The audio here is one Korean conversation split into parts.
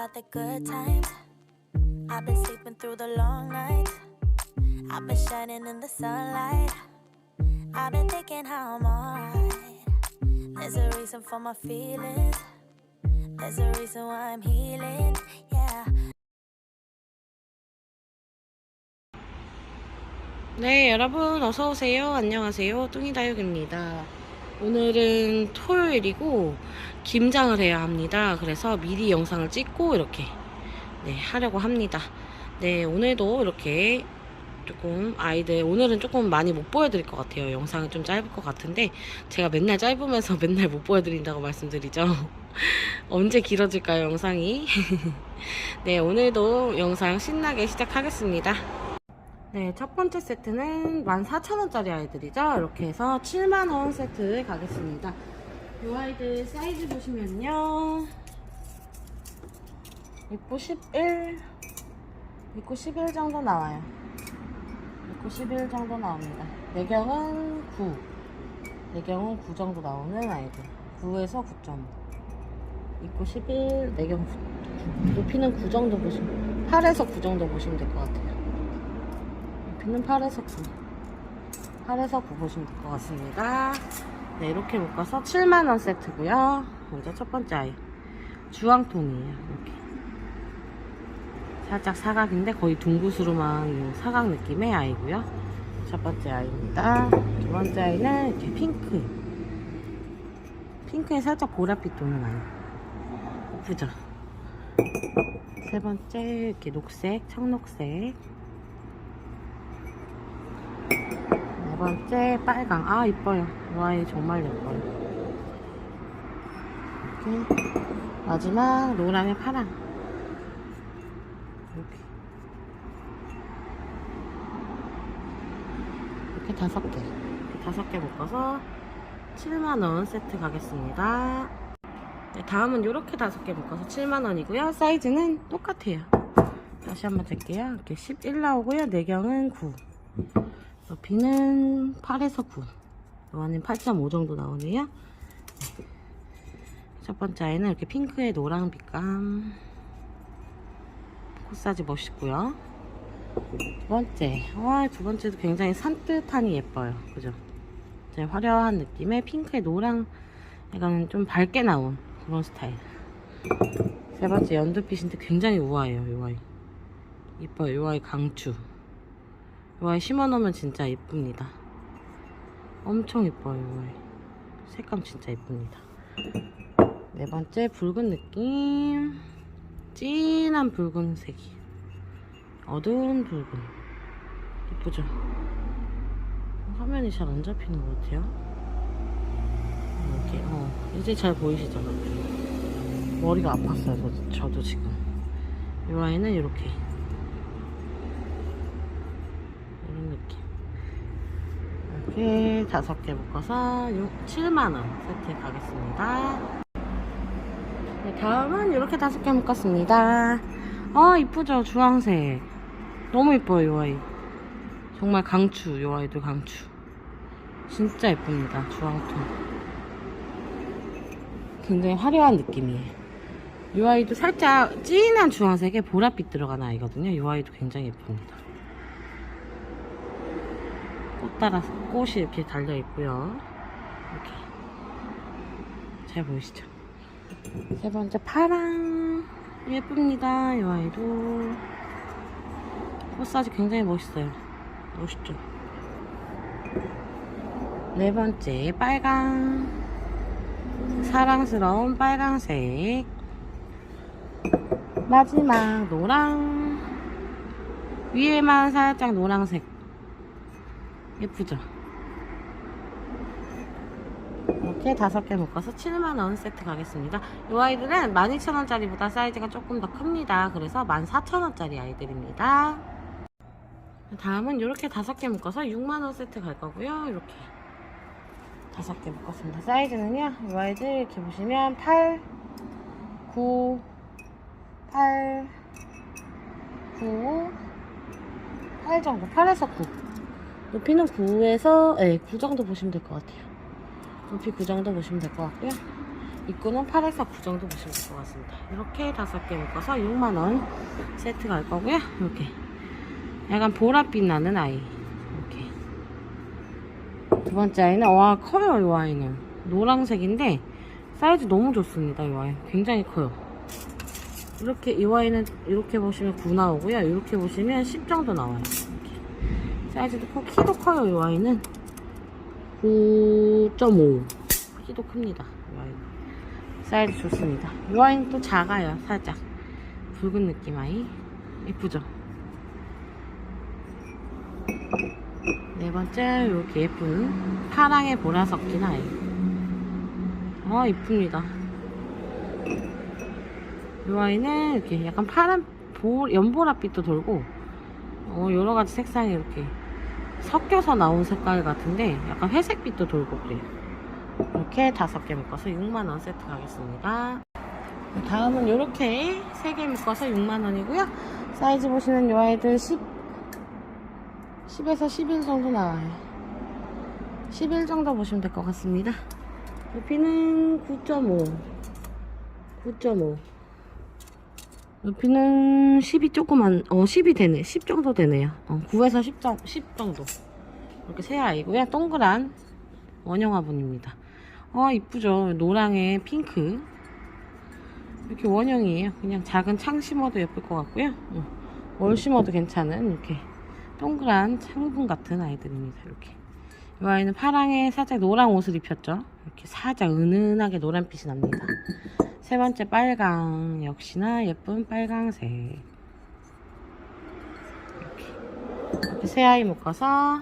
about the good times. I've been sleeping through the long nights. I've been shining in the sunlight. I've been thinking how I'm alright. There's a reason for my feelings. There's a reason why I'm healing. Yeah. 네, 여러분 어서 오세요. 안녕하세요. 뚱이다육입니다. 오늘은 토요일이고 김장을 해야 합니다. 그래서 미리 영상을 찍고 이렇게 네, 하려고 합니다. 네, 오늘도 이렇게 조금 아이들 오늘은 조금 많이 못 보여드릴 것 같아요. 영상이 좀 짧을 것 같은데 제가 맨날 짧으면서 맨날 못 보여드린다고 말씀드리죠. 언제 길어질까요, 영상이? 네, 오늘도 영상 신나게 시작하겠습니다. 네, 첫 번째 세트는 14,000원짜리 아이들이죠. 이렇게 해서 7만원 세트 가겠습니다. 이 아이들 사이즈 보시면요. 입구 11, 입구 11 정도 나와요. 입구 11 정도 나옵니다. 내경은 9. 내경은 9 정도 나오는 아이들. 9에서 9.5. 입구 11, 내경 9. 높이는 9 정도 보시면, 8에서 9 정도 보시면 될 것 같아요. 높이는 8에서 9. 8에서 9 보시면 될 것 같습니다. 네, 이렇게 묶어서 7만원 세트고요 먼저 첫 번째 아이. 주황톤이에요. 이렇게. 살짝 사각인데 거의 둥구스름한 사각 느낌의 아이고요. 첫 번째 아이입니다. 두 번째 아이는 이렇게 핑크. 핑크에 살짝 보랏빛 도는 아이. 예쁘죠? 세 번째 이렇게 녹색, 청록색. 네 번째 빨강. 아 이뻐요. 이 아이 정말 예뻐요. 이렇게 마지막 노랑에 파랑. 이렇게. 이렇게 다섯 개. 이렇게 다섯 개 묶어서 7만원 세트 가겠습니다. 네, 다음은 이렇게 다섯 개 묶어서 7만원이고요. 사이즈는 똑같아요. 다시 한번 잴게요. 이렇게 11 나오고요. 내경은 9 높이는 8에서 9. 요한은 8.5 정도 나오네요. 네. 첫 번째 아이는 이렇게 핑크의 노랑 빛감. 코사지 멋있고요. 두 번째. 와, 두 번째도 굉장히 산뜻하니 예뻐요. 그죠? 제 화려한 느낌의 핑크의 노랑 약간 좀 밝게 나온 그런 스타일. 세 번째 연두빛인데 굉장히 우아해요, 요 아이. 이뻐요, 요 아이 강추. 와 심어놓으면 진짜 예쁩니다. 엄청 예뻐요. 이 색감 진짜 예쁩니다. 네 번째 붉은 느낌. 진한 붉은색이. 어두운 붉은. 예쁘죠? 화면이 잘 안 잡히는 것 같아요. 이렇게 어 이제 잘 보이시죠? 머리가 아팠어요. 저, 저도 지금. 이 아이는 이렇게 이런 느낌. 이렇게 다섯 개 묶어서 6, 7만원 세트 가겠습니다. 네, 다음은 이렇게 다섯 개 묶었습니다. 아, 이쁘죠? 주황색. 너무 이뻐요, 이 아이. 정말 강추, 이 아이도 강추. 진짜 예쁩니다, 주황톤. 굉장히 화려한 느낌이에요. 이 아이도 살짝 진한 주황색에 보랏빛 들어간 아이거든요. 이 아이도 굉장히 예쁩니다. 꽃 따라서 꽃이 이렇게 달려 있고요. 이렇게 잘 보이시죠? 세 번째 파랑 예쁩니다. 이 아이도 꽃사지 굉장히 멋있어요. 멋있죠? 네 번째 빨강 사랑스러운 빨강색 마지막 노랑 위에만 살짝 노랑색 예쁘죠? 이렇게 다섯 개 묶어서 7만원 세트 가겠습니다. 이 아이들은 12,000원짜리보다 사이즈가 조금 더 큽니다. 그래서 14,000원짜리 아이들입니다. 다음은 이렇게 다섯 개 묶어서 6만원 세트 갈 거고요. 이렇게 다섯 개 묶었습니다. 사이즈는요, 이 아이들 이렇게 보시면 8, 9, 8, 9, 8 정도, 8에서 9. 높이는 9에서 네, 9 정도 보시면 될 것 같아요. 높이 9 정도 보시면 될 것 같고요. 입구는 8에서 9 정도 보시면 될 것 같습니다. 이렇게 다섯 개 묶어서 6만원 세트 갈 거고요. 이렇게. 약간 보랏빛 나는 아이. 이렇게. 두 번째 아이는, 와, 커요, 이 아이는. 노란색인데, 사이즈 너무 좋습니다, 이 아이. 굉장히 커요. 이렇게, 이 아이는 이렇게 보시면 9 나오고요. 이렇게 보시면 10 정도 나와요. 사이즈도 커, 키도 커요, 이 아이는. 9.5. 키도 큽니다, 이 아이는. 사이즈 좋습니다. 이 아이는 또 작아요, 살짝. 붉은 느낌 아이. 예쁘죠? 네 번째, 이렇게 예쁜 파랑의 보라 섞인 아이. 아, 이쁩니다. 이 아이는 이렇게 약간 파란 보, 연보랏빛도 돌고, 어, 여러 가지 색상이 이렇게 섞여서 나온 색깔 같은데, 약간 회색빛도 돌고 그래요. 이렇게 다섯 개 묶어서 6만원 세트 가겠습니다. 다음은 이렇게 세 개 묶어서 6만원이고요. 사이즈 보시면 이 아이들 10, 10에서 11 정도 나와요. 11 정도 보시면 될 것 같습니다. 높이는 9.5. 9.5. 높이는 10이 조금만, 어, 10이 되네. 10 정도 되네요. 어, 9에서 10, 정, 10 정도. 이렇게 세 아이고요. 동그란 원형 화분입니다. 어, 이쁘죠. 노랑에 핑크. 이렇게 원형이에요. 그냥 작은 창 심어도 예쁠 것 같고요. 어, 월 심어도 괜찮은 이렇게 동그란 창분 같은 아이들입니다. 이렇게. 이 아이는 파랑에 살짝 노란 옷을 입혔죠. 이렇게 살짝 은은하게 노란빛이 납니다. 세 번째 빨강. 역시나 예쁜 빨강색. 이렇게. 세 아이 묶어서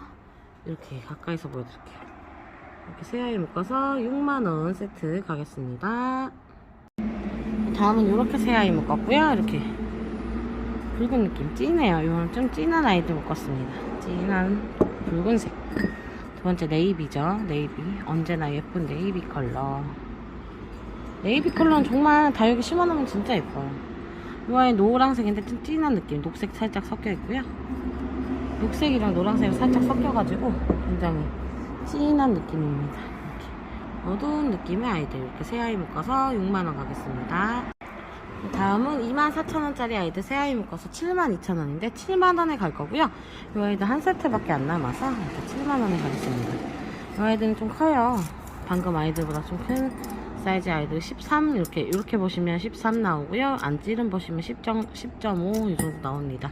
이렇게 가까이서 보여드릴게요. 이렇게 세 아이 묶어서 6만원 세트 가겠습니다. 다음은 이렇게 세 아이 묶었고요. 이렇게 붉은 느낌 진해요. 이거는 좀 진한 아이들 묶었습니다. 진한 붉은색. 두 번째 네이비죠. 네이비. 언제나 예쁜 네이비 컬러. 네이비 컬러는 정말 다육이 심어놓으면 진짜 예뻐요. 이 아이 노란색인데 좀 진한 느낌. 녹색 살짝 섞여 있고요. 녹색이랑 노란색이 살짝 섞여가지고 굉장히 진한 느낌입니다. 이렇게 어두운 느낌의 아이들 이렇게 세 아이 묶어서 6만원 가겠습니다. 다음은 24,000원짜리 아이들 세 아이 묶어서 72,000원인데 7만원에 갈 거고요. 이 아이들 한 세트밖에 안 남아서 이렇게 7만원에 가겠습니다. 이 아이들은 좀 커요. 방금 아이들보다 좀 큰 사이즈 아이들 13 이렇게 이렇게 보시면 13 나오고요. 안찌름 보시면 10점, 10.5 이 정도 나옵니다.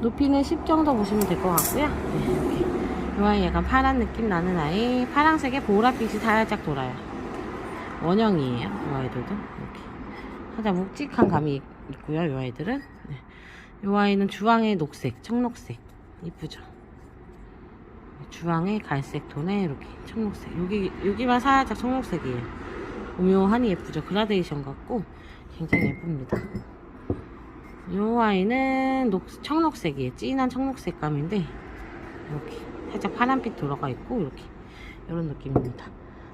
높이는 10 정도 보시면 될 것 같고요. 네, 이렇게 이 아이 약간 파란 느낌 나는 아이 파란색에 보랏빛이 살짝 돌아요. 원형이에요. 이 아이들도 이렇게 살짝 묵직한 감이 있고요. 이 아이들은 네. 이 아이는 주황의 녹색, 청록색 이쁘죠. 주황의 갈색 톤에 이렇게 청록색 여기 여기만 살짝 청록색이에요. 오묘하니 예쁘죠. 그라데이션 같고 굉장히 예쁩니다. 이 아이는 녹, 청록색이에요. 진한 청록색 감인데 이렇게 살짝 파란빛 들어가 있고 이렇게 이런 느낌입니다.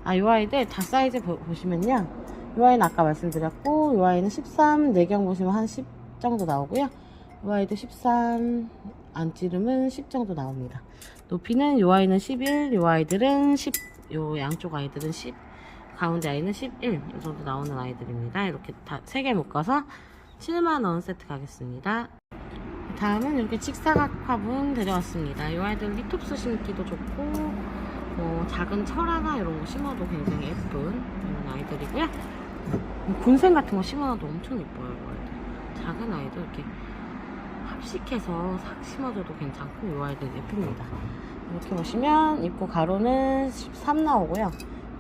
아, 이 아이들 다 사이즈 보, 보시면요. 이 아이는 아까 말씀드렸고 이 아이는 13 내경 보시면 한 10 정도 나오고요. 이 아이도 13 안찌름은 10 정도 나옵니다. 높이는 이 아이는 11, 이 아이들은 10, 이 양쪽 아이들은 10, 가운데 아이는 11, 이 정도 나오는 아이들입니다. 이렇게 다 3개 묶어서 7만원 세트 가겠습니다. 다음은 이렇게 직사각 화분 데려왔습니다. 이 아이들 리톱스 심기도 좋고, 뭐 작은 철화나 이런 거 심어도 굉장히 예쁜 이런 아이들이고요. 군생 같은 거 심어놔도 엄청 예뻐요. 이 아이들. 작은 아이도 이렇게 합식해서 삭 심어줘도 괜찮고 이 아이들 예쁩니다. 이렇게 보시면 입구 가로는 13 나오고요.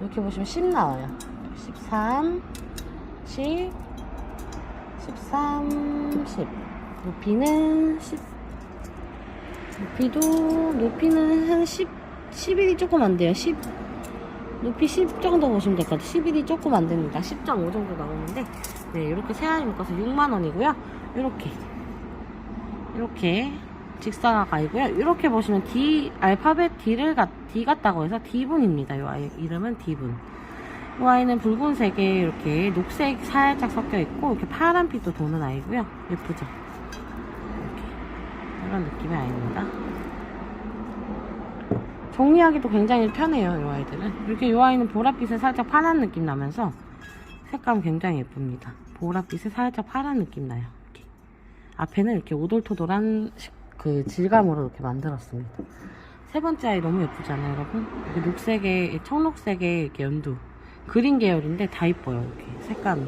이렇게 보시면 10 나와요. 13, 10, 13, 10. 높이는 10. 높이도, 높이는 한 10, 11이 조금 안 돼요. 10. 높이 10 정도 보시면 될 것 같아요. 11이 조금 안 됩니다. 10.5 정도 나오는데, 네, 이렇게 세 알이 묶어서 6만원이고요. 이렇게. 이렇게. 직사각 아이고요. 이렇게 보시면 D, 알파벳 D를, 같, D 같다고 해서 D분입니다. 이 아이 이름은 D분. 이 아이는 붉은색에 이렇게 녹색 살짝 섞여 있고, 이렇게 파란빛도 도는 아이고요. 예쁘죠? 이렇게. 이런 느낌의 아이입니다. 정리하기도 굉장히 편해요, 이 아이들은. 이렇게 이 아이는 보랏빛에 살짝 파란 느낌 나면서 색감 굉장히 예쁩니다. 보랏빛에 살짝 파란 느낌 나요. 이렇게. 앞에는 이렇게 오돌토돌한 식- 그 질감으로 이렇게 만들었습니다. 세 번째 아이 너무 예쁘잖아요, 여러분. 이렇게 녹색에, 청록색에 이렇게 연두. 그린 계열인데 다 이뻐요, 이렇게. 색감이.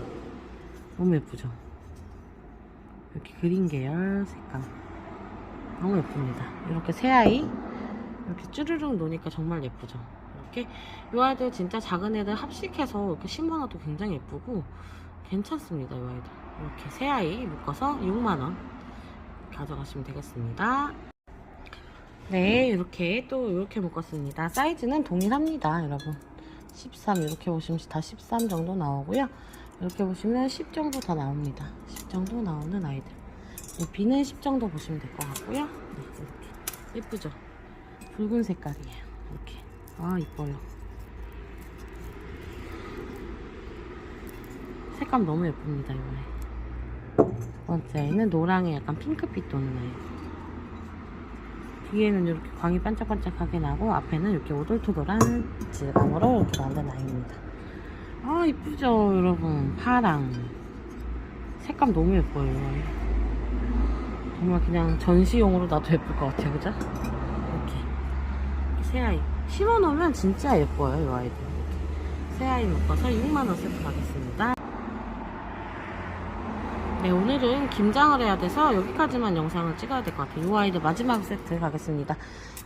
너무 예쁘죠? 이렇게 그린 계열 색감. 너무 예쁩니다. 이렇게 새 아이. 이렇게 쭈르륵 노니까 정말 예쁘죠? 이렇게. 이 아이들 진짜 작은 애들 합식해서 이렇게 심어놔도 굉장히 예쁘고 괜찮습니다, 이 아이들. 이렇게 새 아이 묶어서 6만원 가져가시면 되겠습니다. 네, 이렇게 또 이렇게 묶었습니다. 사이즈는 동일합니다, 여러분. 13 이렇게 보시면 다 13 정도 나오고요. 이렇게 보시면 10 정도 더 나옵니다. 10 정도 나오는 아이들. 비는 10 정도 보시면 될 것 같고요. 네, 이렇게 예쁘죠? 붉은 색깔이에요. 이렇게 아 이뻐요. 색감 너무 예쁩니다, 이번에. 두 번째 아이는 노랑에 약간 핑크빛 도는 아이. 뒤에는 이렇게 광이 반짝반짝하게 나고 앞에는 이렇게 오돌토돌한 질감으로 이렇게 만든 아이입니다. 아 이쁘죠 여러분 파랑 색감 너무 예뻐요. 정말 그냥 전시용으로 놔도 예쁠 것 같아요 그죠? 이렇게 새 아이 심어놓으면 진짜 예뻐요 이 아이들. 새 아이 묶어서 6만원 세트 가겠습니다 네, 오늘은 김장을 해야 돼서 여기까지만 영상을 찍어야 될 것 같아요. 이 아이들 마지막 세트 가겠습니다.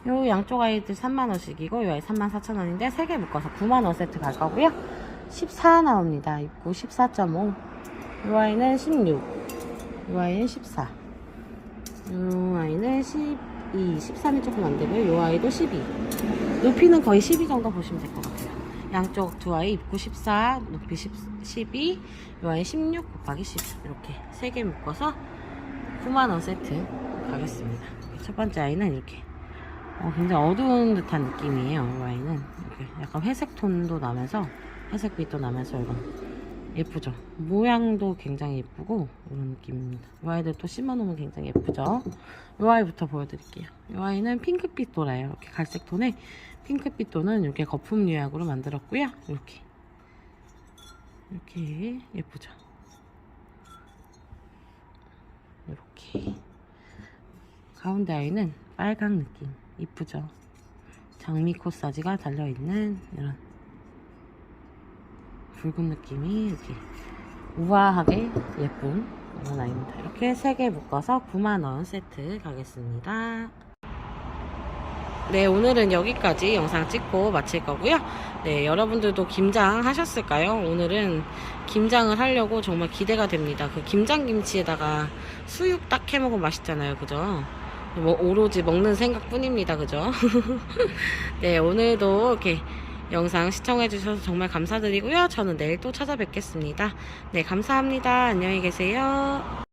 요 양쪽 아이들 3만원씩이고, 이 아이 34,000원인데, 3개 묶어서 9만원 세트 갈 거고요. 14 나옵니다. 입구 14.5. 이 아이는 16. 이 아이는 14. 이 아이는 12. 13이 조금 안 되고요. 이 아이도 12. 높이는 거의 12 정도 보시면 될 것 같아요. 양쪽 두 아이 입구 14, 높이 10, 12, 이 아이 16 곱하기 10 이렇게 세 개 묶어서 9만원 세트 가겠습니다. 첫 번째 아이는 이렇게 어, 굉장히 어두운 듯한 느낌이에요. 이 아이는 이렇게 약간 회색 톤도 나면서 회색빛도 나면서 이런 예쁘죠? 모양도 굉장히 예쁘고 이런 느낌입니다. 이 아이들 또 심어놓으면 굉장히 예쁘죠? 이 아이부터 보여드릴게요. 이 아이는 핑크빛 도라요. 이렇게 갈색 톤에 핑크빛 도는 이렇게 거품 유약으로 만들었고요. 이렇게 이렇게 예쁘죠? 이렇게 가운데 아이는 빨강 느낌 이쁘죠? 장미 코사지가 달려있는 이런 붉은 느낌이 이렇게 우아하게 예쁜 이런 아이입니다. 이렇게 3개 묶어서 9만원 세트 가겠습니다. 네, 오늘은 여기까지 영상 찍고 마칠 거고요. 네, 여러분들도 김장 하셨을까요? 오늘은 김장을 하려고 정말 기대가 됩니다. 그 김장김치에다가 수육 딱 해먹으면 맛있잖아요. 그죠? 뭐 오로지 먹는 생각뿐입니다. 그죠? 네, 오늘도 이렇게 영상 시청해주셔서 정말 감사드리고요. 저는 내일 또 찾아뵙겠습니다. 네, 감사합니다. 안녕히 계세요.